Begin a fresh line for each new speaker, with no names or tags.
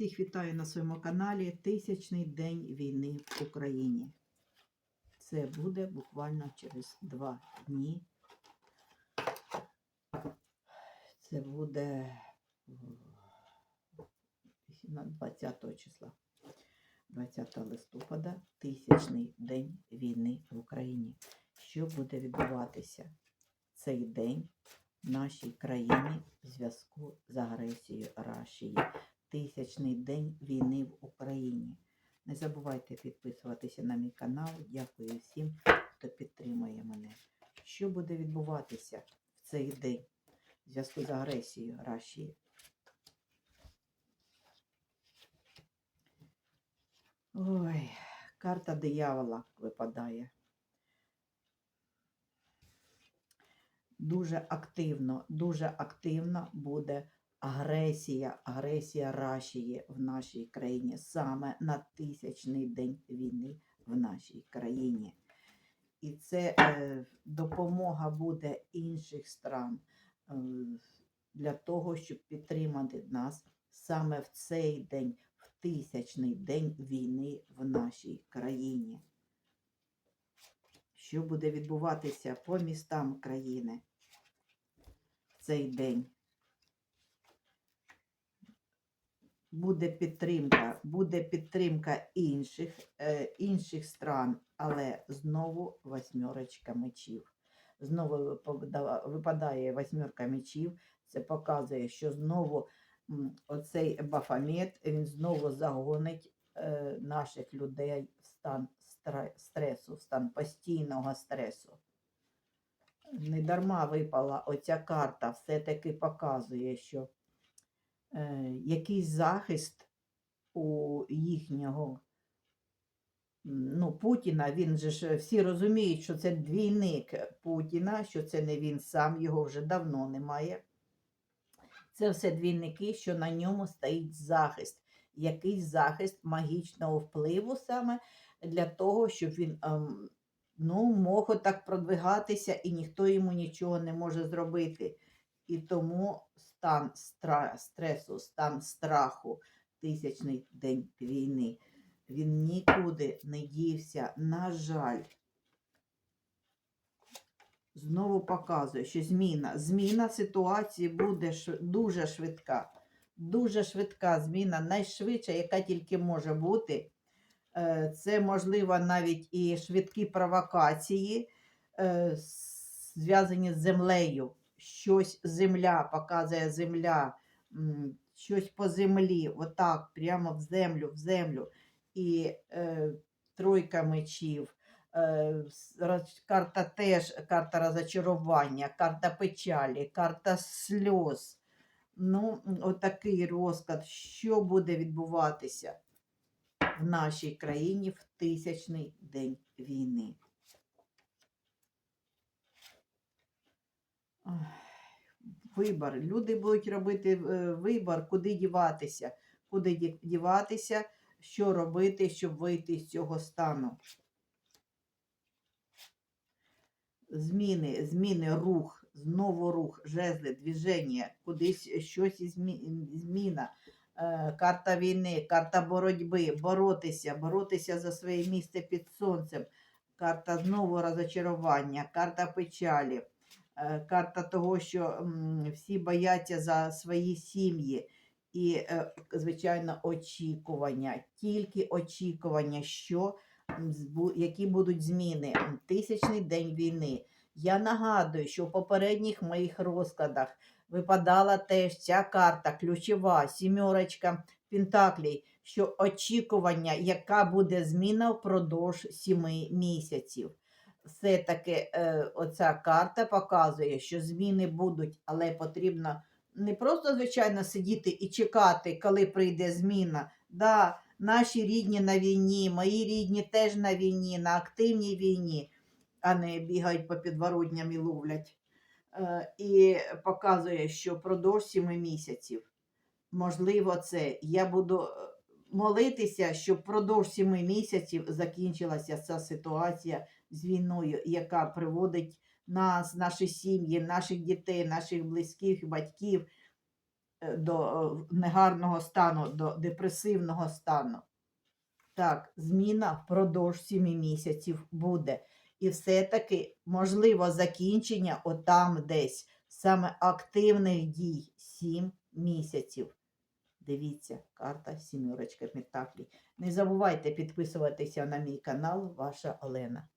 Всіх вітаю на своєму каналі Тисячний день війни в Україні. Це буде буквально через два дні. Це буде 20 числа. 20 листопада, тисячний день війни в Україні. Що буде відбуватися цей день в нашій країні в зв'язку з агресією Рашії? Тисячний день війни в Україні. Не забувайте підписуватися на мій канал. Дякую всім, хто підтримує мене. Що буде відбуватися в цей день в зв'язку з агресією Рашії? Ой, карта диявола випадає. Дуже активно, дуже активно буде агресія, агресія Рашії в нашій країні саме на тисячний день війни в нашій країні. І це е, допомога буде інших стран е, для того, щоб підтримати нас саме в цей день, в тисячний день війни в нашій країні. Що буде відбуватися по містам країни в цей день? Буде підтримка, буде підтримка інших, е, інших стран, але знову восьмерочка мечів. Знову випадає восьмерка мечів. Це показує, що знову оцей бафомет, він знову загонить е, наших людей в стан стресу, в стан постійного стресу. Недарма випала оця карта, все-таки показує, що якийсь захист у їхнього ну, Путіна, він же ж всі розуміють, що це двійник Путіна, що це не він сам, його вже давно немає. Це все двійники, що на ньому стоїть захист, якийсь захист магічного впливу саме для того, щоб він ем, ну, мог так продвигатися і ніхто йому нічого не може зробити. І тому стан стресу, стан страху, тисячний день війни, він нікуди не дівся. На жаль, знову показує, що зміна, зміна ситуації буде дуже швидка. Дуже швидка зміна, найшвидша, яка тільки може бути. Е, Це, можливо, навіть і швидкі провокації, е, зв'язані з землею. Щось земля показує земля, щось по землі, отак, прямо в землю, в землю. І е, тройка мечів. Е, карта теж карта розочарування, карта печалі, карта сльоз. Ну, отакий розклад, що буде відбуватися в нашій країні в тисячний день війни. Вибор. Люди будуть робити е, вибор, куди діватися, куди діватися, що робити, щоб вийти з цього стану. Зміни, зміни, рух, знову рух, жезли, движення, кудись щось зміна. Е, Карта війни, карта боротьби, боротися, боротися за своє місце під сонцем. Карта знову розочарування, карта печалі, карта того, що всі бояться за свої сім'ї. І, е, звичайно, очікування, тільки очікування, що які будуть зміни. Тисячний день війни. Я нагадую, що в попередніх моїх розкладах випадала теж ця карта, ключова, сімерочка Пентаклей, що очікування, яка буде зміна впродовж сіми місяців. Все-таки е, оця карта показує, що зміни будуть, але потрібно не просто, звичайно, сидіти і чекати, коли прийде зміна. Да, наші рідні на війні, мої рідні теж на війні, на активній війні, а не бігають по підворотням і ловлять. Е, і показує, що впродовж сіми місяців, можливо, це я буду е, молитися, щоб впродовж сіми місяців закінчилася ця ситуація з війною, яка приводить нас, наші сім'ї, наших дітей, наших близьких, батьків е, до е, негарного стану, до депресивного стану. Так, зміна впродовж 7 місяців буде. І все-таки можливо закінчення отам десь саме активних дій 7 місяців. Дивіться, карта сімерочка Пентаклі. Не забувайте підписуватися на мій канал, ваша Олена.